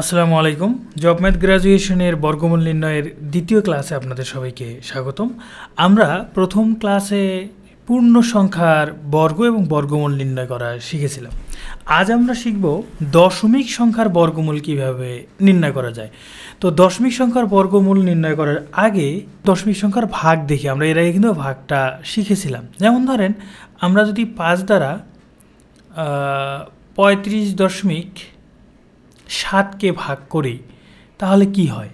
আসসালামু আলাইকুম। Job math গ্র্যাজুয়েশনের বর্গমূল নির্ণয়ের দ্বিতীয় ক্লাসে আপনাদের সবাইকে স্বাগতম। আমরা প্রথম ক্লাসে পূর্ণ সংখ্যার বর্গ এবং বর্গমূল নির্ণয় করা শিখেছিলাম। আজ আমরা শিখব দশমিক সংখ্যার বর্গমূল কীভাবে নির্ণয় করা যায়। তো দশমিক সংখ্যার বর্গমূল নির্ণয় করার আগে দশমিক সংখ্যার ভাগ দেখি। আমরা এর আগে কিন্তু ভাগটা শিখেছিলাম। যেমন ধরেন, আমরা যদি পাঁচ দ্বারা পঁয়ত্রিশ দশমিক সাতকে ভাগ করি, তাহলে কি হয়?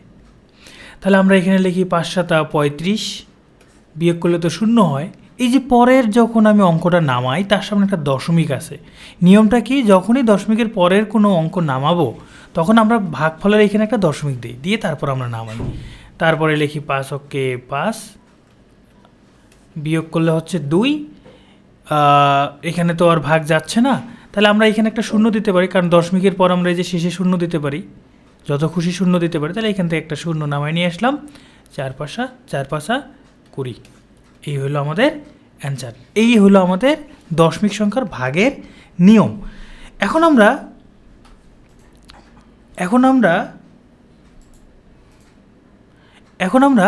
তাহলে আমরা এখানে লিখি পাঁচ সাতা পঁয়ত্রিশ, বিয়োগ করলে তো শূন্য হয়। এই যে পরের যখন আমি অঙ্কটা নামাই, তার সামনে একটা দশমিক আছে। নিয়মটা কি? যখনই দশমিকের পরের কোনো অঙ্ক নামাবো, তখন আমরা ভাগফলের এখানে একটা দশমিক দিই, দিয়ে তারপর আমরা নামাই। তারপরে লিখি পাঁচ অক্কে পাঁচ, বিয়োগ করলে হচ্ছে দুই। এখানে তো আর ভাগ যাচ্ছে না। তাহলে আমরা এখানে একটা শূন্য দিতে পারি, কারণ দশমিকের পর আমরা এই যে শেষে শূন্য দিতে পারি, যত খুশি শূন্য দিতে পারি, তাহলে এখান থেকে একটা শূন্য নামায় নিয়ে আসলাম, চার পাশা চার পাশা কুড়ি। এই হলো আমাদের অ্যান্সার। এই হলো আমাদের দশমিক সংখ্যার ভাগের নিয়ম। এখন আমরা এখন আমরা এখন আমরা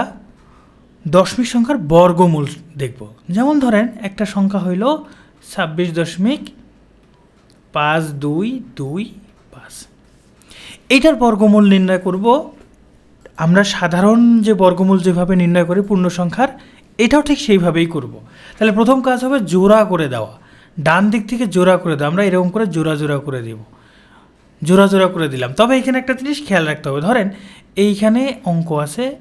দশমিক সংখ্যার বর্গমূল দেখব। যেমন ধরেন একটা সংখ্যা হইল ছাব্বিশ দশমিক পাঁচ, দুই দুই, পাঁচ। এইটার বর্গমূল নির্ণয় করব। আমরা সাধারণ যে বর্গমূল যেভাবে নির্ণয় করি পূর্ণ সংখ্যার, এটাও ঠিক সেইভাবেই করব। তাহলে প্রথম কাজ হবে জোড়া করে দেওয়া। ডান দিক থেকে জোড়া করে দেওয়া। আমরা এরকম করে জোড়া জোড়া করে দেব। জোড়া জোড়া করে দিলাম। তবে এখানে একটা জিনিস খেয়াল রাখতে হবে। ধরেন, এইখানে অঙ্ক আছে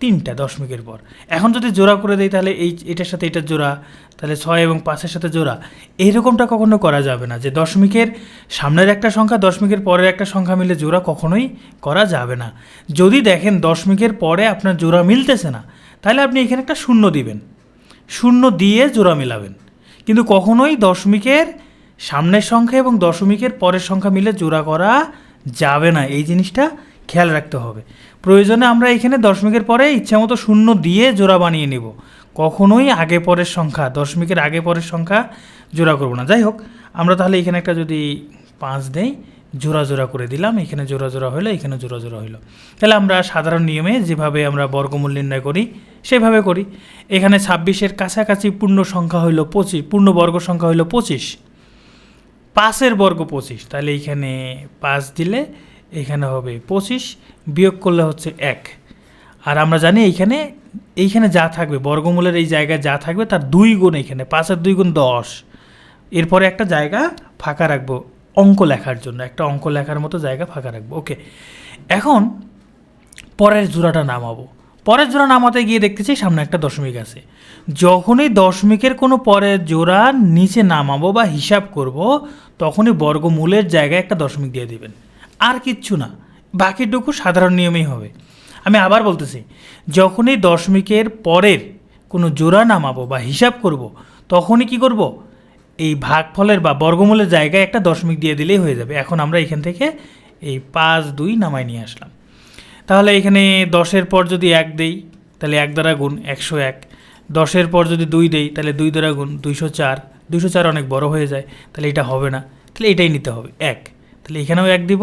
তিনটা দশমিকের পর। এখন যদি জোড়া করে দেই তাহলে এই, এটার সাথে এটার জোড়া, তাহলে ছয় এবং পাঁচের সাথে জোড়া। এইরকমটা কখনো করা যাবে না যে দশমিকের সামনের একটা সংখ্যা, দশমিকের পরের একটা সংখ্যা মিলে জোড়া কখনোই করা যাবে না। যদি দেখেন দশমিকের পরে আপনার জোড়া মিলতেছে না, তাহলে আপনি এখানে একটা শূন্য দিবেন। শূন্য দিয়ে জোড়া মেলাবেন। কিন্তু কখনোই দশমিকের সামনের সংখ্যা এবং দশমিকের পরের সংখ্যা মিলে জোড়া করা যাবে না। এই জিনিসটা খেয়াল রাখতে হবে। প্রয়োজনে আমরা এখানে দশমিকের পরে ইচ্ছামতো শূন্য দিয়ে জোড়া বানিয়ে নেব। কখনোই আগে পরের সংখ্যা, দশমিকের আগে পরের সংখ্যা জোড়া করব না। যাই হোক, আমরা তাহলে এখানে একটা যদি পাঁচ দেই, জোড়া জোড়া করে দিলাম, এখানে জোড়া জোড়া হলো এখানে জোড়া জোড়া হলো তাহলে আমরা সাধারণ নিয়মে যেভাবে আমরা বর্গমূল নির্ণয় করি, সেভাবে করি। এখানে ছাব্বিশের কাছাকাছি পূর্ণ সংখ্যা হইল পঁচিশ, পূর্ণ বর্গ সংখ্যা হইল পঁচিশ। পাঁচের বর্গ পঁচিশ, তাহলে এইখানে পাঁচ দিলে এখানে হবে পঁচিশ, বিয়োগ করলে হচ্ছে এক। আর আমরা জানি এইখানে এইখানে যা থাকবে, বর্গমূলের এই জায়গায় যা থাকবে তার দুই গুণ এইখানে পাঁচের দুই গুণ দশ। এরপরে একটা জায়গা ফাঁকা রাখব, অঙ্ক লেখার জন্য, একটা অঙ্ক লেখার মতো জায়গা ফাঁকা রাখব, ওকে। এখন পরের জোড়াটা নামাবো। পরের জোড়া নামাতে গিয়ে দেখতেছি সামনে একটা দশমিক আছে। যখনই দশমিকের কোনো পরের জোড়া নিচে নামাবো বা হিসাব করব, তখনই বর্গমূলের জায়গায় একটা দশমিক দিয়ে দিবেন। আর কিচ্ছু না। বাকিটুকু সাধারণ নিয়মেই হবে। আমি আবার বলতেছি, যখনই দশমিকের পরের কোনো জোড়া নামাবো বা হিসাব করব, তখনই কি করব? এই ভাগফলের বা বর্গমূলের জায়গায় একটা দশমিক দিয়ে দিলেই হয়ে যাবে। এখন আমরা এখান থেকে এই পাঁচ দুই নামায় নিয়ে আসলাম। তাহলে এখানে দশের পর যদি এক দেই, তাহলে এক দ্বারা গুণ একশো এক। দশের পর যদি দুই দেই, তাহলে দুই দ্বারা গুণ দুইশো চার। দুইশো চার অনেক বড় হয়ে যায়, তাহলে এটা হবে না। তাহলে এটাই নিতে হবে। এক। তাহলে এখানেও এক দিব,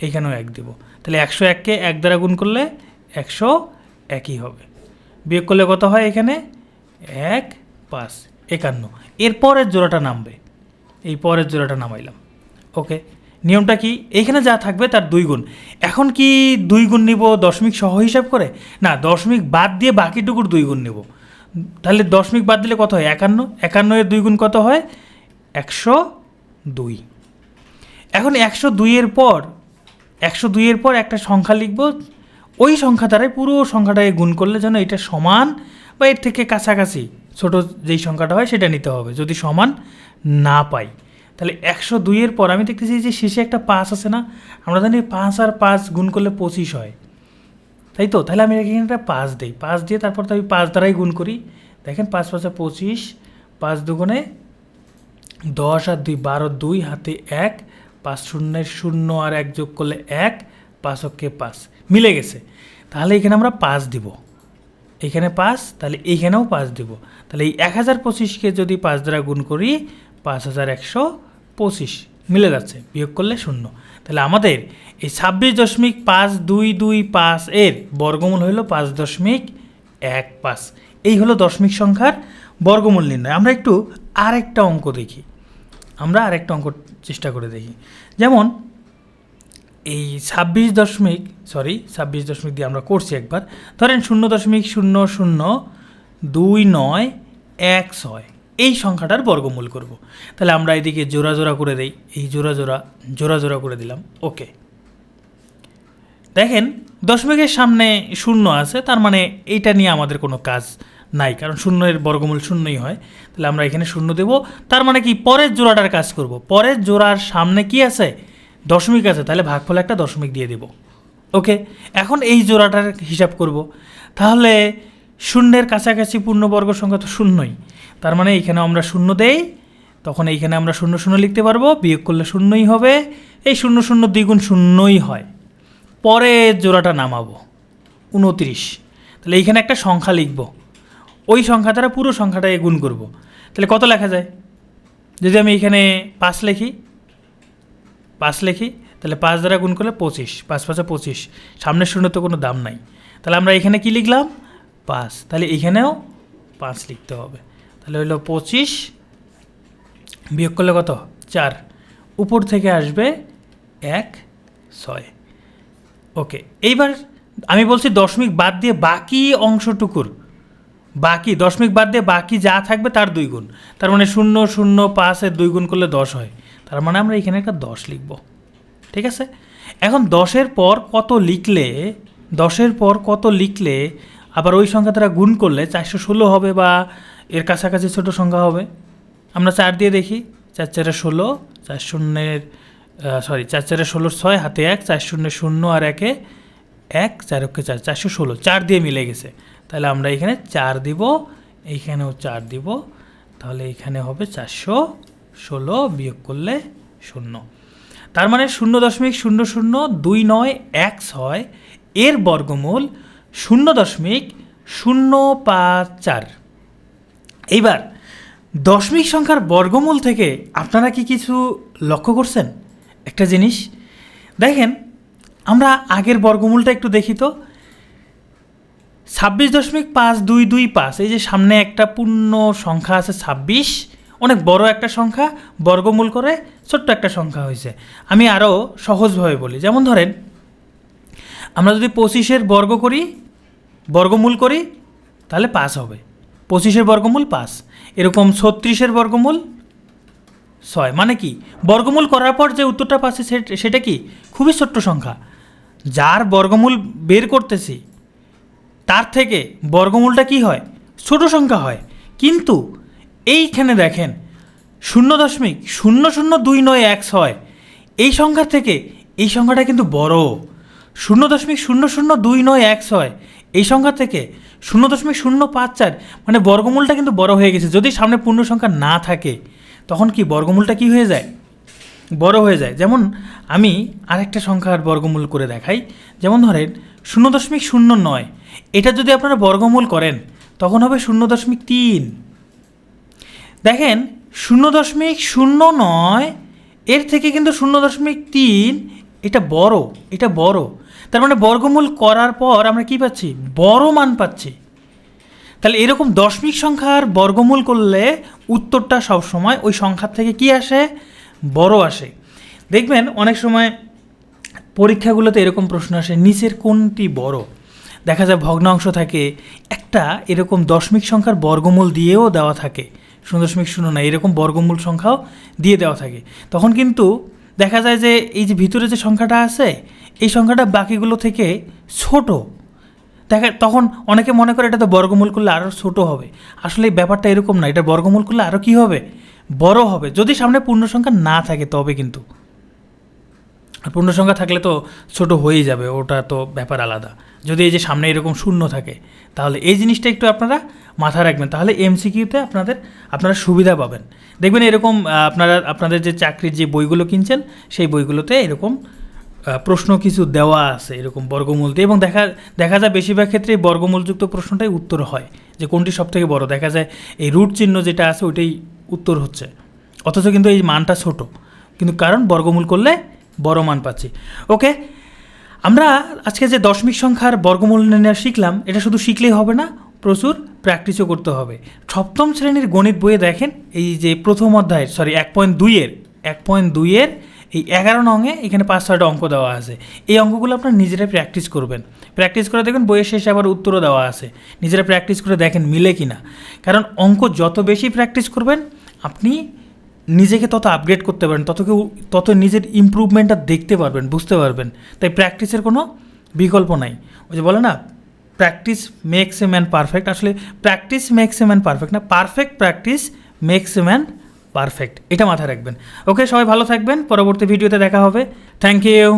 এখানেও এক দিব। তাহলে একশো এককে এক দ্বারা গুণ করলে একশো একই হবে। বিয়োগ করলে কত হয় এখানে? এক পাঁচ একান্ন। এর পরের জোড়াটা নামবে। এই পরের জোড়াটা নামাইলাম। ওকে, নিয়মটা কি? এইখানে যা থাকবে তার দুই গুণ। এখন কি দুই গুণ নিব দশমিক সহ হিসাব করে? না, দশমিক বাদ দিয়ে বাকিটুকুর দুই গুণ নেব। তাহলে দশমিক বাদ দিলে কত হয়? একান্ন। একান্ন এর দুই গুণ কত হয়? একশো দুই। এখন একশো দুইয়ের পর, একশো দুইয়ের পর একটা সংখ্যা লিখব। ওই সংখ্যা দ্বারাই পুরো সংখ্যাটাকে গুণ করলে যেন এটা সমান বা এর থেকে কাছাকাছি, ছোট যেই সংখ্যাটা হয় সেটা নিতে হবে, যদি সমান না পাই। তাহলে একশো দুইয়ের পর আমি দেখতেছি যে শেষে একটা পাঁচ আছে না, আমরা জানি পাঁচ আর পাঁচ গুণ করলে পঁচিশ হয়। তাই তো? তাহলে আমি এখানে একটা পাঁচ দিই। পাঁচ দিয়ে তারপর তো আমি পাঁচ দ্বারাই গুণ করি। দেখেন পাঁচ পাঁচে পঁচিশ, পাঁচ দুগুণে দশ আর দুই, বারো, দুই, হাতে এক পাঁচ শূন্যের শূন্য আর এক যোগ করলে এক, পাঁচ অক্ষে পাঁচ। মিলে গেছে। তাহলে এখানে আমরা পাঁচ দিব। এখানে পাঁচ, তাহলে এইখানেও পাঁচ দিব। তাহলে এই এক হাজার পঁচিশকে যদি পাঁচ দ্বারা গুণ করি, পাঁচ হাজার একশো পঁচিশ। মিলে যাচ্ছে, বিয়োগ করলে শূন্য। তাহলে আমাদের এই ছাব্বিশ দশমিক পাঁচ দুই দুই পাঁচ এর বর্গমূল হইল পাঁচ দশমিক এক পাঁচ। এই হলো দশমিক সংখ্যার বর্গমূল নির্ণয়। আমরা একটু আরেকটা অঙ্ক দেখি। আমরা আরেকটা অঙ্ক চেষ্টা করে দেখি। যেমন এই ছাব্বিশ দশমিক সরি ছাব্বিশ দশমিক দিয়ে আমরা করছি একবার। ধরেন শূন্য দশমিক শূন্য শূন্য দুই নয় এক ছয়। এই সংখ্যাটার বর্গমূল করব। তাহলে আমরা এদিকে জোড়া জোড়া করে দেই। এই জোড়া জোড়া জোড়া জোড়া করে দিলাম। ওকে দেখেন, দশমিকের সামনে শূন্য আছে, তার মানে এইটা নিয়ে আমাদের কোনো কাজ নাই, কারণ শূন্যের বর্গমূল শূন্যই হয়। তাহলে আমরা এখানে শূন্য দেব। তার মানে কি? পরের জোড়াটার কাজ করব। পরের জোড়ার সামনে কি আছে? দশমিক আছে। তাহলে ভাগফলে একটা দশমিক দিয়ে দেব। ওকে? এখন এই জোড়াটার হিসাব করব। তাহলে শূন্যের কাছাকাছি পূর্ণবর্গ সংখ্যা তো শূন্যই। তার মানে এইখানে আমরা শূন্য দেই। তখন এইখানে আমরা শূন্য শূন্য লিখতে পারব। বিয়োগ করলে শূন্যই হবে। এই শূন্য শূন্য দ্বিগুণ শূন্যই হয়। পরে জোড়াটা নামাবো। উনত্রিশ। তাহলে এইখানে একটা সংখ্যা লিখব। ওই সংখ্যা দ্বারা পুরো সংখ্যাটাকে গুণ করব। তাহলে কত লেখা যায়? যদি আমি এখানে পাঁচ লিখি পাঁচ লিখি, তাহলে পাঁচ দ্বারা গুণ করলে পঁচিশ, পাঁচ পাঁচে পঁচিশ। সামনের শূন্য তো কোনো দাম নাই। তাহলে আমরা এখানে কি লিখলাম? পাঁচ। তাহলে এখানেও পাঁচ লিখতে হবে। তাহলে হলো পঁচিশ বিয়োগ করলে কত? চার। উপর থেকে আসবে এক, ছয়। ওকে, এইবার আমি বলছি দশমিক বাদ দিয়ে বাকি অংশটুকুর বাকি, দশমিক বাদ দিয়ে বাকি যা থাকবে তার দুই গুণ। তার মানে শূন্য শূন্য পাঁচের দুই গুণ করলে দশ হয়। তার মানে আমরা এখানে একটা দশ লিখব। ঠিক আছে? এখন দশের পর কত লিখলে, দশের পর কত লিখলে আবার ওই সংখ্যা তারা গুণ করলে চারশো ষোলো হবে বা এর কাছাকাছি ছোট সংখ্যা হবে? আমরা চার দিয়ে দেখি। চার চারে ষোলো, চার শূন্যের সরি চার চারে ষোলো ছয়, হাতে এক, চার শূন্য শূন্য আর একে এক, চার অক্ষে চার, চারশো ষোলো, চার দিয়ে মিলে গেছে। তাহলে আমরা এখানে চার দিব, এইখানেও চার দিব, তাহলে এখানে হবে চারশো ষোলো বিয়োগ করলে শূন্য। তার মানে শূন্য দশমিক শূন্য শূন্য দুই নয় এক ছয়, এর বর্গমূল শূন্য দশমিক শূন্য পাঁচ চার। এইবার, দশমিক সংখ্যার বর্গমূল থেকে আপনারা কি কিছু লক্ষ্য করছেন? একটা জিনিস, দেখেন আমরা আগের বর্গমূলটা একটু দেখি তো। ছাব্বিশ দশমিক পাঁচ দুই দুই পাঁচ, এই যে সামনে একটা পূর্ণ সংখ্যা আছে ছাব্বিশ, অনেক বড় একটা সংখ্যা, বর্গমূল করে ছোট্ট একটা সংখ্যা হয়েছে। আমি আরও সহজভাবে বলি, যেমন ধরেন, আমরা যদি পঁচিশের বর্গ করি, বর্গমূল করি, তাহলে পাঁচ হবে। পঁচিশের বর্গমূল পাঁচ, এরকম ছত্রিশের বর্গমূল ছয় মানে কি? বর্গমূল করার পর যে উত্তরটা পাচ্ছে সেটা কি? খুবই ছোট্ট সংখ্যা। যার বর্গমূল বের করতেছি, তার থেকে বর্গমূলটা কি হয়? ছোট সংখ্যা হয়। কিন্তু এইখানে দেখেন, শূন্য দশমিক শূন্য শূন্য দুই নয় এক ছয় এই সংখ্যা থেকে এই সংখ্যাটা কিন্তু বড়। শূন্য দশমিক শূন্য শূন্য দুই নয় এক ছয় এই সংখ্যা থেকে শূন্য দশমিক শূন্য পাঁচ চার মানে বর্গমূলটা কিন্তু বড় হয়ে গেছে। যদি সামনে পূর্ণ সংখ্যা না থাকে, তখন কি বর্গমূলটা কি হয়ে যায়? বড় হয়ে যায়। যেমন আমি আরেকটা সংখ্যার বর্গমূল করে দেখাই। যেমন ধরেন শূন্য দশমিক শূন্য নয়। এটা যদি আপনারা বর্গমূল করেন, তখন হবে শূন্য দশমিক তিন। দেখেন, শূন্য দশমিক শূন্য নয়, এর থেকে কিন্তু শূন্য দশমিক তিন, এটা বড় এটা বড়। তার মানে বর্গমূল করার পর আমরা কি পাচ্ছি? বড় মান পাচ্ছি। তাহলে এরকম দশমিক সংখ্যার বর্গমূল করলে উত্তরটা সবসময় ওই সংখ্যার থেকে কি আসে? বড় আসে। দেখবেন অনেক সময় পরীক্ষাগুলোতে এরকম প্রশ্ন আসে, নিচের কোনটি বড়? দেখা যায় ভগ্নাংশ থাকে, একটা এরকম দশমিক সংখ্যার বর্গমূল দিয়েও দেওয়া থাকে। শূন্য দশমিক শূন্য না এরকম বর্গমূল সংখ্যাও দিয়ে দেওয়া থাকে। তখন কিন্তু দেখা যায় যে এই যে ভিতরে যে সংখ্যাটা আছে, এই সংখ্যাটা বাকিগুলো থেকে ছোট। দেখা, তখন অনেকে মনে করে এটা তো বর্গমূল করলে আরও ছোট হবে। আসলে ব্যাপারটা এরকম না, এটা বর্গমূল করলে আরও কী হবে? বড় হবে। যদি সামনে পূর্ণ সংখ্যা না থাকে, তবে কিন্তু। পূর্ণ সংখ্যা থাকলে তো ছোট হয়েই যাবে, ওটা তো ব্যাপার আলাদা। যদি এই যে সামনে এরকম শূন্য থাকে, তাহলে এই জিনিসটা একটু আপনারা মাথায় রাখবেন। তাহলে এমসিকিউতে আপনাদের, আপনারা সুবিধা পাবেন। দেখবেন এরকম আপনারা, আপনাদের যে চাকরির যে বইগুলো কিনছেন, সেই বইগুলোতে এরকম প্রশ্ন কিছু দেওয়া আছে, এরকম বর্গমূল দিয়ে। এবং দেখা দেখা যায় বেশিরভাগ ক্ষেত্রে বর্গমূলযুক্ত প্রশ্নটাই উত্তর হয়, যে কোনটি সব থেকে বড়। দেখা যায় এই রুট চিহ্ন যেটা আছে, ওইটাই উত্তর হচ্ছে। অথচ কিন্তু এই মানটা ছোট। কিন্তু কারণ বর্গমূল করলে বড় মান পাচ্ছি। ওকে, আমরা আজকে যে দশমিক সংখ্যার বর্গমূল নির্ণয় শিখলাম, এটা শুধু শিখলেই হবে না, প্রচুর প্র্যাকটিসও করতে হবে। সপ্তম শ্রেণির গণিত বইয়ে দেখেন, এই যে প্রথম অধ্যায়ের সরি এক পয়েন্ট দুইয়ের এক পয়েন্ট দুইয়ের এই এগারো নঙে এখানে পাঁচ ছয়টা অঙ্ক দেওয়া আছে। এই অঙ্কগুলো আপনার নিজেরাই প্র্যাকটিস করবেন। প্র্যাকটিস করে দেখবেন বইয়ের শেষে আবার উত্তরও দেওয়া আছে। নিজেরা প্র্যাকটিস করে দেখেন মিলে কি না কারণ অঙ্ক যত বেশি প্র্যাকটিস করবেন আপনি নিজেকে তত আপগ্রেড করতে পারেন তত কেউ, তত নিজের ইমপ্রুভমেন্টটা দেখতে পারবেন, বুঝতে পারবেন। তাই প্র্যাকটিসের কোনো বিকল্প নাই। ওই যে বলে না practice makes a man perfect আসলে practice makes a man perfect না perfect practice makes a man perfect এটা মাথায় রাখবেন। ওকে সবাই ভালো থাকবেন। পরবর্তী ভিডিওতে দেখা হবে। Thank you